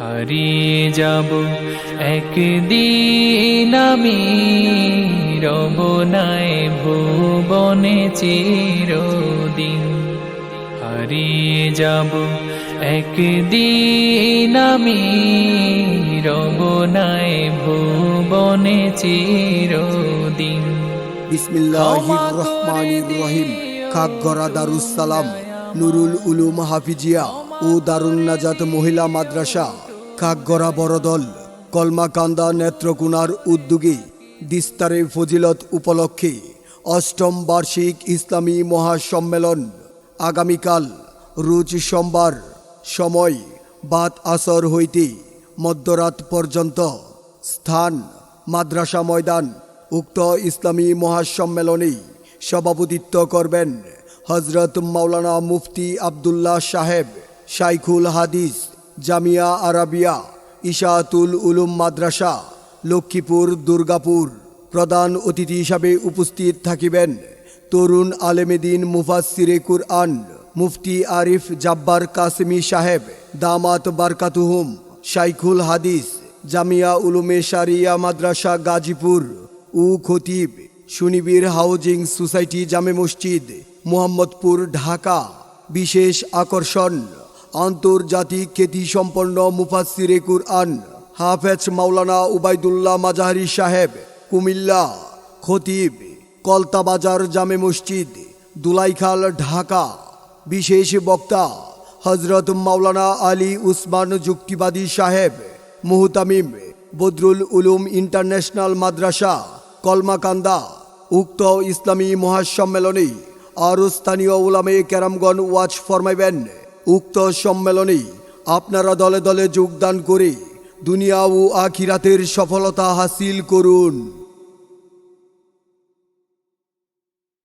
হারিয়ে যাব। একদিন আমি রব নাই ভুবনে চিরদিন। হারিয়ে যাব। একদিন আমি রবনায় ভুবনে চিরদিন। বিসমিল্লাহির রহমানির রহিম। খাগগড়া দারুস সালাম নুরুল উলুম হাফিজিয়া। ও দারুণ নাজাত মহিলা মাদ্রাসা, কাকগড়া বড়দল কলমাকান্দা নেত্রকোনার উদ্যোগে দিস্তারে ফজিলত উপলক্ষে অষ্টম বার্ষিক ইসলামী মহাসম্মেলন। আগামীকাল, রোজ সোমবার, সময় বাদ আসর হইতে মধ্যরাত পর্যন্ত স্থান, মাদ্রাসা ময়দান উক্ত ইসলামী মহাসম্মেলনে সভাপতিত্ব করবেন হজরত মাওলানা মুফতি আবদুল্লাহ সাহেব। শাইখুল হাদিস, জামিয়া আরাবিয়া, ইশাতুল উলুম মাদ্রাসা, লক্ষ্মীপুর, দুর্গাপুর। প্রধান অতিথি হিসাবে উপস্থিত থাকিবেন তরুণ আলেমেদিন মুফাসিরে কুরআন, মুফতি আরিফ জাব্বার কাসমি সাহেব, দামাত বারকাতুহুম, শাইখুল হাদিস, জামিয়া উলুমে শারিয়া মাদ্রাসা গাজীপুর, উ খতিব, সুনিবির হাউজিং সোসাইটি জামে মসজিদ, মোহাম্মদপুর, ঢাকা। বিশেষ আকর্ষণ আন্তর্জাতিক খ্যাতিসম্পন্ন মুফাসিরে কুরআন হাফেজ মাওলানা উবাইদুল্লাহ মাজাহারি সাহেব, কুমিল্লা, খতিব, কলতাবাজার জামে মসজিদ, দুলাইখাল, ঢাকা। বিশেষ বক্তা হজরত মাওলানা আলী উসমান যুক্তিবাদী সাহেব, মুহতামিম বদরুল উলুম ইন্টারন্যাশনাল মাদ্রাসা, কলমাকান্দা, উক্ত ইসলামী মহাসম্মেলনে আরও স্থানীয় উলামে ক্যারামগণ ওয়াচ ফরমাইবেন। উক্ত সম্মেলনে আপনারা দলে দলে যোগদান করে দুনিয়া ও আখিরাতের সফলতা হাসিল করুন।